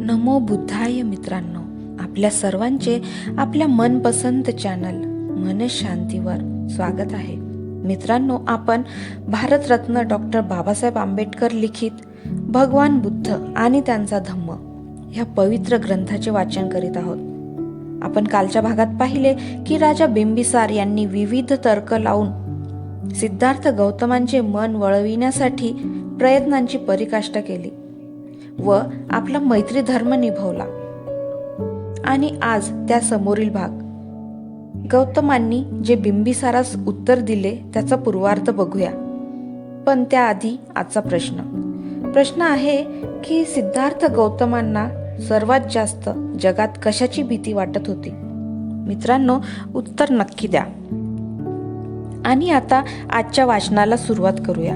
नमो बुद्धाय मित्रांनो आपल्या सर्वांचे आपल्या मनपसंत चॅनल मन शांतीवर स्वागत आहे. मित्रांनो आपण भारतरत्न डॉक्टर बाबासाहेब आंबेडकर लिखित भगवान बुद्ध आणि त्यांचा धम्म ह्या पवित्र ग्रंथाचे वाचन करीत आहोत. आपण कालच्या भागात पाहिले की राजा बिंबिसार यांनी विविध तर्क लावून सिद्धार्थ गौतमांचे मन वळविण्यासाठी प्रयत्नांची परिकाष्ठा केली. व आपला मैत्री धर्म निभवला. आणि आज त्या समोरील भाग. गौतमांनी जे बिंबिसारास उत्तर दिले त्याचा पूर्वार्थ बघूया. पण त्याआधी आजचा प्रश्न. प्रश्न आहे की सिद्धार्थ गौतमांना सर्वात जास्त जगात कशाची भीती वाटत होती? मित्रांनो उत्तर नक्की द्या. आणि आता आजच्या वाचनाला सुरुवात करूया.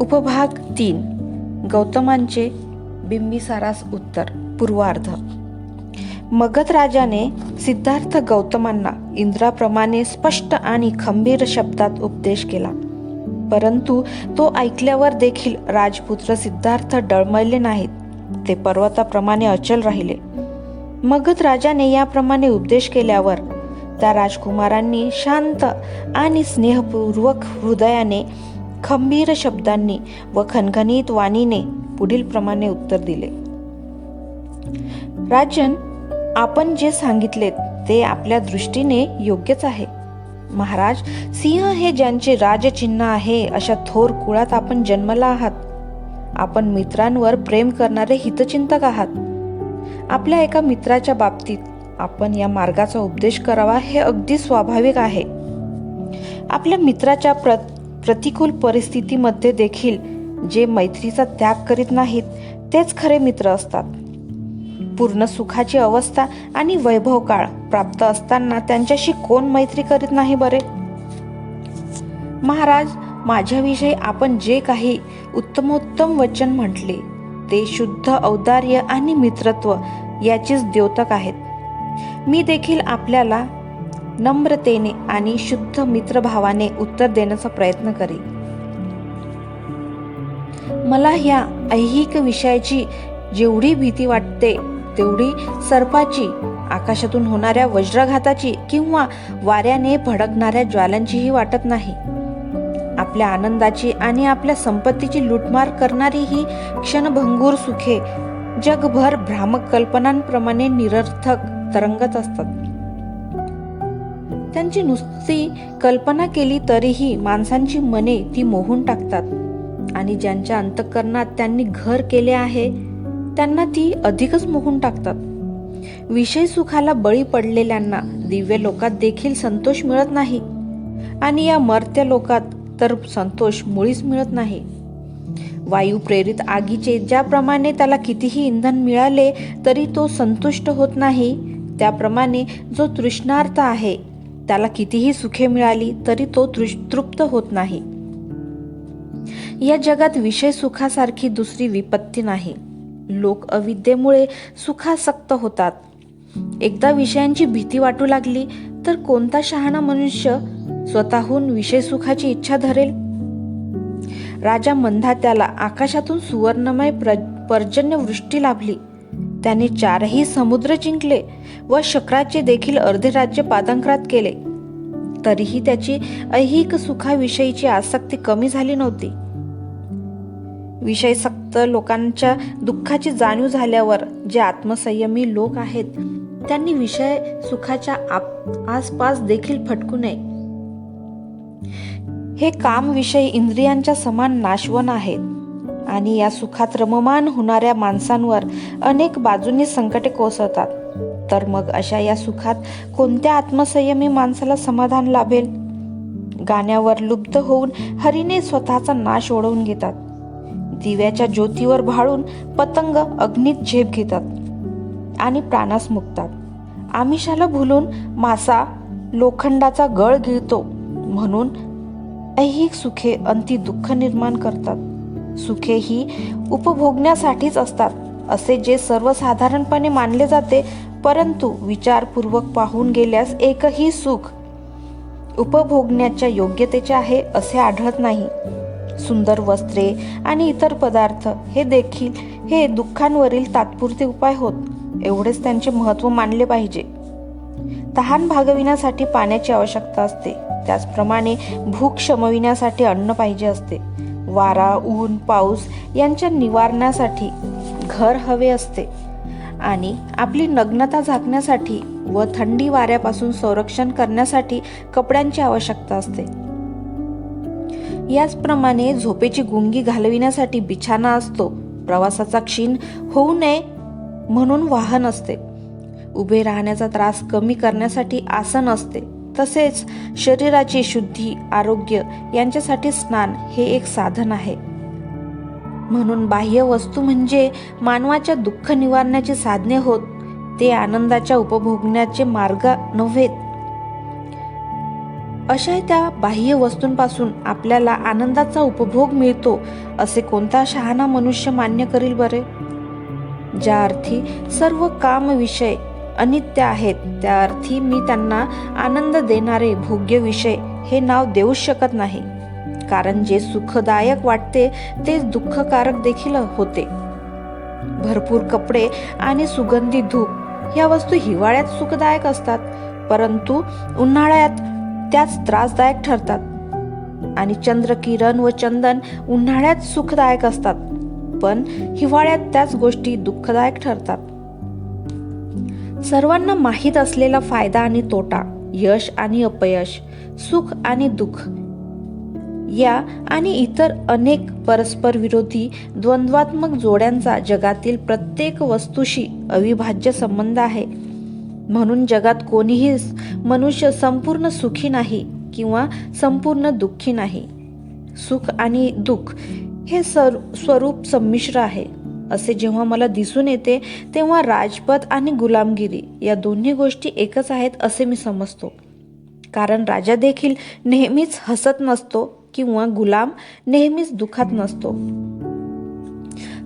उपभाग तीन. गौतमांचे बिंबिसारास उत्तर पूर्वार्ध. मगध राजाने सिद्धार्थ गौतमांना इंद्राप्रमाणे स्पष्ट आणि खंबीर शब्दात उपदेश केला. परंतु तो ऐकल्यावर देखील राजपुत्र सिद्धार्थ डळमळले नाहीत. ते पर्वताप्रमाणे अचल राहिले. मगध राजाने याप्रमाणे उपदेश केल्यावर त्या राजकुमारांनी शांत आणि स्नेहपूर्वक हृदयाने खंबीर शब्दांनी व खणखणीत वाणीने पुढील प्रमाणे उत्तर दिले. राजन आपण जे सांगितले ते आपल्या दृष्टीने योग्यच आहे. महाराज सिंह हे ज्यांचे राजचिन्ह आहे अशा थोर कुळात आपण जन्मला आहात. आपण मित्रांवर प्रेम करणारे हितचिंतक आहात. आपल्या एका मित्राच्या बाबतीत आपण या मार्गाचा उपदेश करावा हे अगदी स्वाभाविक आहे. आपल्या मित्राच्या प्र प्रतिकूल परिस्थितीमध्ये देखील जे मैत्रीचा त्याग करीत नाहीत तेच खरे मित्र असतात. पूर्ण सुखाची अवस्था आणि वैभव काळ प्राप्त असताना त्यांच्याशी कोण मैत्री करीत नाही बरे? महाराज माझ्याविषयी आपण जे काही उत्तमोत्तम वचन म्हटले ते शुद्ध औदार्य आणि मित्रत्व याचीच द्योतक आहेत. मी देखील आपल्याला नम्रतेने आणि शुद्ध मित्रभावाने उत्तर देण्याचा प्रयत्न करेल मला ह्या ऐहिक विषयाची जेवढी भीती वाटते तेवढी सर्पाची आकाशातून होणाऱ्या वज्रघाताची किंवा वाऱ्याने भडकणाऱ्या ज्वालांचीही वाटत नाही. आपल्या आनंदाची आणि आपल्या संपत्तीची लुटमार करणारी ही क्षणभंगूर सुखे जगभर भ्रामक कल्पनांप्रमाणे निरर्थक तरंगत असतात. त्यांची नुसती कल्पना केली तरीही माणसांची मने ती मोहून टाकतात. आणि ज्यांच्या अंतकरणात त्यांनी घर केले आहे त्यांना ती अधिकच मोहून टाकतात. विषय सुखाला बळी पडलेल्यांना दिव्य लोकात देखील संतोष मिळत नाही. आणि या मर्त्या लोकात तर संतोष मुळीच मिळत नाही. वायू प्रेरित आगीचे ज्याप्रमाणे त्याला कितीही इंधन मिळाले तरी तो संतुष्ट होत नाही त्याप्रमाणे जो तृष्णार्थ आहे त्याला कितीही सुखे मिळाली तरी तो तृष- तृप्त होत नाही. या जगात विषय सुखासारखी दुसरी विपत्ती नाही. लोक अविद्येमुळे सुखासक्त होतात. एकदा विषयांची भीती वाटू लागली तर कोणता शहाणा मनुष्य स्वतःहून विषय सुखाची इच्छा धरेल? राजा मंधात्याला आकाशातून सुवर्णमय प्र पर्जन्य वृष्टी लाभली. त्याने चारही समुद्र जिंकले व शक्राचे देखील अर्धे राज्य पादांकरात केले. तरीही त्याची ऐहिक सुखाविषयीची आसक्ती कमी झाली नव्हती. विषयसक्त लोकांच्या दुःखाची जाणीव झाल्यावर जे आत्मसंयमी लोक आहेत त्यांनी विषय सुखाच्या आप आसपास देखील फटकू नये. हे काम विषय इंद्रियांच्या समान नाशवन आहेत आणि या सुखात रममान होणाऱ्या माणसांवर अनेक बाजूंनी संकटे कोसळतात. तर मग अशा या सुखात कोणत्या आत्मसंयमी माणसाला समाधान लाभेल? गाण्यावर लुप्त होऊन हरीने स्वतःचा नाश ओढवून घेतात. दिव्याच्या ज्योतीवर भाळून पतंग अग्नीत झेप घेतात आणि प्राणास मुकतात. आमिषाला भुलून मासा लोखंडाचा गळ गिळतो म्हणून ऐहिक सुखे अंती दुःख निर्माण करतात. सुखे ही उपभोगण्यासाठीच असतात असे जे सर्वसाधारणपणे मानले जाते परंतु विचारपूर्वक पाहून गेल्यास एकही सुख उपभोगण्याच्या योग्यतेचे आहे असे आढळत नाही. सुंदर वस्त्रे आणि इतर पदार्थ हे देखील हे दुःखांवरील तात्पुरते उपाय होत एवढेच त्यांचे महत्त्व मानले पाहिजे. तहान भागविण्यासाठी पाण्याची आवश्यकता असते त्याचप्रमाणे भूक शमविण्यासाठी अन्न पाहिजे असते. वारा ऊन पाऊस यांच्या निवारणासाठी घर हवे असते. आणि आपली नग्नता झाकण्यासाठी व थंडी वाऱ्यापासून संरक्षण करण्यासाठी कपड्यांची आवश्यकता असते. याचप्रमाणे झोपेची गुंगी घालविण्यासाठी बिछाना असतो. प्रवासाचा क्षीण होऊ नये म्हणून वाहन असते. उभे राहण्याचा त्रास कमी करण्यासाठी आसन असते. तसेच शरीराची शुद्धी आरोग्य यांच्यासाठी स्नान हे एक साधन आहे. म्हणून बाह्य वस्तू म्हणजे मानवाच्या दुःख निवारण्याची साधने होत ते आनंदाच्या उपभोगण्याचे मार्ग नव्हेत अशा त्या बाह्य वस्तूंपासून आपल्याला आनंदाचा उपभोग मिळतो असे कोणता शहाणा मनुष्य मान्य करील बरे? ज्या अर्थी सर्व काम विषय अनित्य आहेत. त्या अर्थी मी त्यांना आनंद देणारे भोग्य विषय हे नाव देऊच शकत नाही. कारण जे सुखदायक वाटते तेच दुःखकारक देखील होते. भरपूर कपडे आणि सुगंधी धूप या वस्तू हिवाळ्यात सुखदायक असतात परंतु उन्हाळ्यात त्याच त्रासदायक ठरतात. आणि चंद्रकिरण व चंदन उन्हाळ्यात सुखदायक असतात पण हिवाळ्यात त्याच गोष्टी दुःखदायक ठरतात. सर्वांना माहीत असलेला फायदा आणि तोटा यश आणि अपयश सुख आणि दुःख या आणि इतर अनेक परस्पर विरोधी द्वंद्वात्मक जोड्यांचा जगातील प्रत्येक वस्तूशी अविभाज्य संबंध आहे. म्हणून जगात कोणीही मनुष्य संपूर्ण सुखी नाही किंवा संपूर्ण दुःखी नाही. सुख आणि दुःख हे सर स्वरूप संमिश्र आहे. असे जेव्हा मला दिसून येते तेव्हा राजपद आणि गुलामगिरी या दोन्ही गोष्टी एकच आहेत असे मी समजतो. कारण राजा देखील नेहमीच हसत नसतो किंवा गुलाम नेहमीच दुखात नसतो.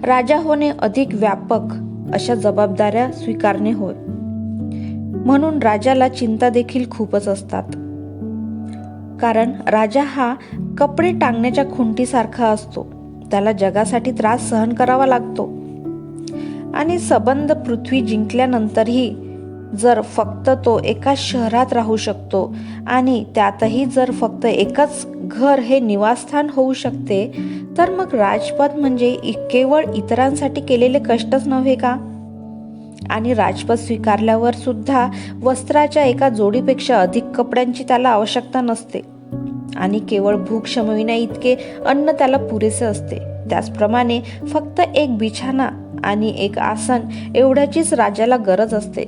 राजा होणे अधिक व्यापक अशा जबाबदाऱ्या स्वीकारणे होय. म्हणून राजाला चिंता देखील खूपच असतात. कारण राजा हा कपडे टांगण्याच्या खुंटीसारखा असतो. त्याला जगासाठी त्रास सहन करावा लागतो. आणि सबंध पृथ्वी जिंकल्यानंतरही जर फक्त तो एका शहरात राहू शकतो आणि त्यातही जर फक्त एकच घर हे निवासस्थान होऊ शकते तर मग राजपद म्हणजे इ- केवळ इतरांसाठी केलेले कष्टच नव्हे का? आणि राजपद स्वीकारल्यावर सुद्धा वस्त्राच्या एका जोडीपेक्षा अधिक कपड्यांची त्याला आवश्यकता नसते. आणि केवळ भूक शमविण्या इतके अन्न त्याला पुरेसे असते. त्याचप्रमाणे फक्त एक बिछाना आणि एक आसन एवढ्याचीच राजाला गरज असते.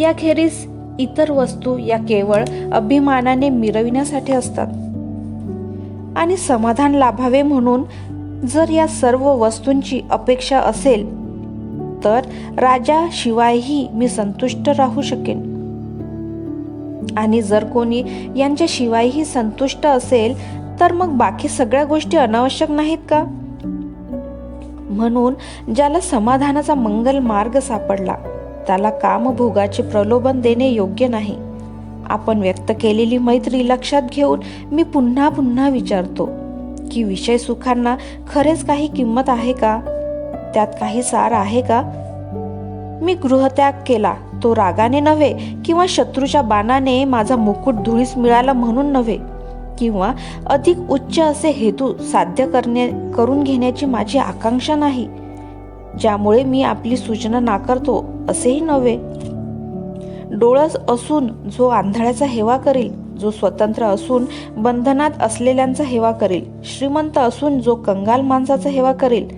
याखेरीज इतर वस्तू या केवळ अभिमानाने मिरविण्यासाठी असतात. आणि समाधान लाभावे म्हणून जर या सर्व वस्तूंची अपेक्षा असेल तर राजाशिवायही मी संतुष्ट राहू शकेन. आणि जर कोणी यांच्याशिवायही संतुष्ट असेल तर मग बाकी सगळ्या गोष्टी अनावश्यक नाहीत का? म्हणून ज्याला समाधानाचा मंगल मार्ग सापडला त्याला कामभोगाचे प्रलोभन देणे योग्य नाही. आपण व्यक्त केलेली मैत्री लक्षात घेऊन मी पुन्हा पुन्हा विचारतो की विषय सुखांना खरेच काही किंमत आहे का? त्यात काही सार आहे का? मी गृहत्याग केला तो रागाने नव्हे किंवा शत्रूच्या बाणाने माझा मुकुट धुळीस मिळाला म्हणून नव्हे. किंवा अधिक उच्च असे हेतू साध्य करणे करून घेण्याची माझी आकांक्षा नाही ज्यामुळे मी आपली सूचना नाकारतो असेही नव्हे. डोळस असून जो आंधळ्याचा हेवा करील जो स्वतंत्र असून बंधनात असलेल्यांचा हेवा करील श्रीमंत असून जो कंगाल माणसाचा हेवा करेल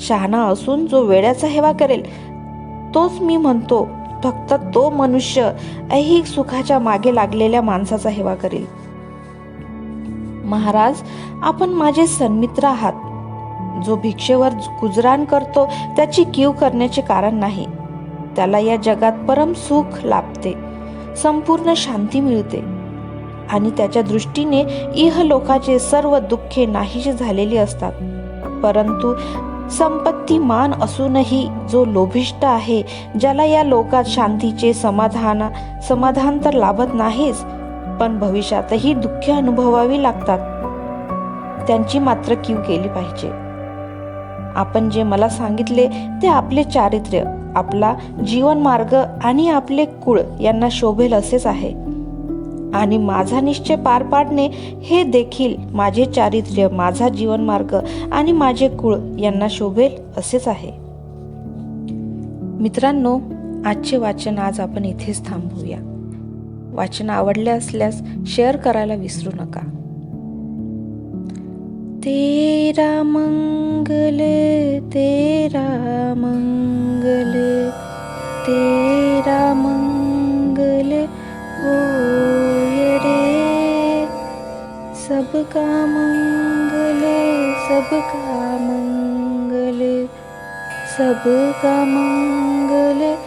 शहाणा असून जो वेड्याचा हेवा करेल तोच मी म्हणतो फक्त तो मनुष्य ऐहिक सुखाच्या मागे लागलेल्या माणसाचा हेवा करेल. महाराज आपण माझे सन्मित्र आहात. जो भिक्षेवर गुजराण करतो त्याची कीव करण्याचे कारण नाही. त्याला या जगात परम सुख लाभते. संपूर्ण शांती मिळते. आणि त्याच्या दृष्टीने इह लोकाचे सर्व दुःखे नाहीशी झालेली असतात. परंतु संपत्ती मान असूनही जो लोभिष्ट आहे ज्याला या लोकात शांतीचे समाधान समाधान तर लाभत नाहीच पण भविष्यातही दुःख अनुभवावी लागतात. त्यांची मात्र कीव केली पाहिजे. आपण जे मला सांगितले ते आपले चारित्र्य आपला जीवन मार्ग आणि आपले कुळ यांना शोभेल असेच आहे. आणि माझा निश्चय पार पाडणे हे देखील माझे चारित्र्य माझा जीवनमार्ग आणि माझे कुळ यांना शोभेल असेच आहे. मित्रांनो आजचे वाचन आज आपण इथेच थांबूया वाचन आवडले असल्यास शेअर करायला विसरू नका. तेरा मंगल तेरा मंगल तेरा मंगल होय रे सबका मंगल सबका मंगल सबका मंगल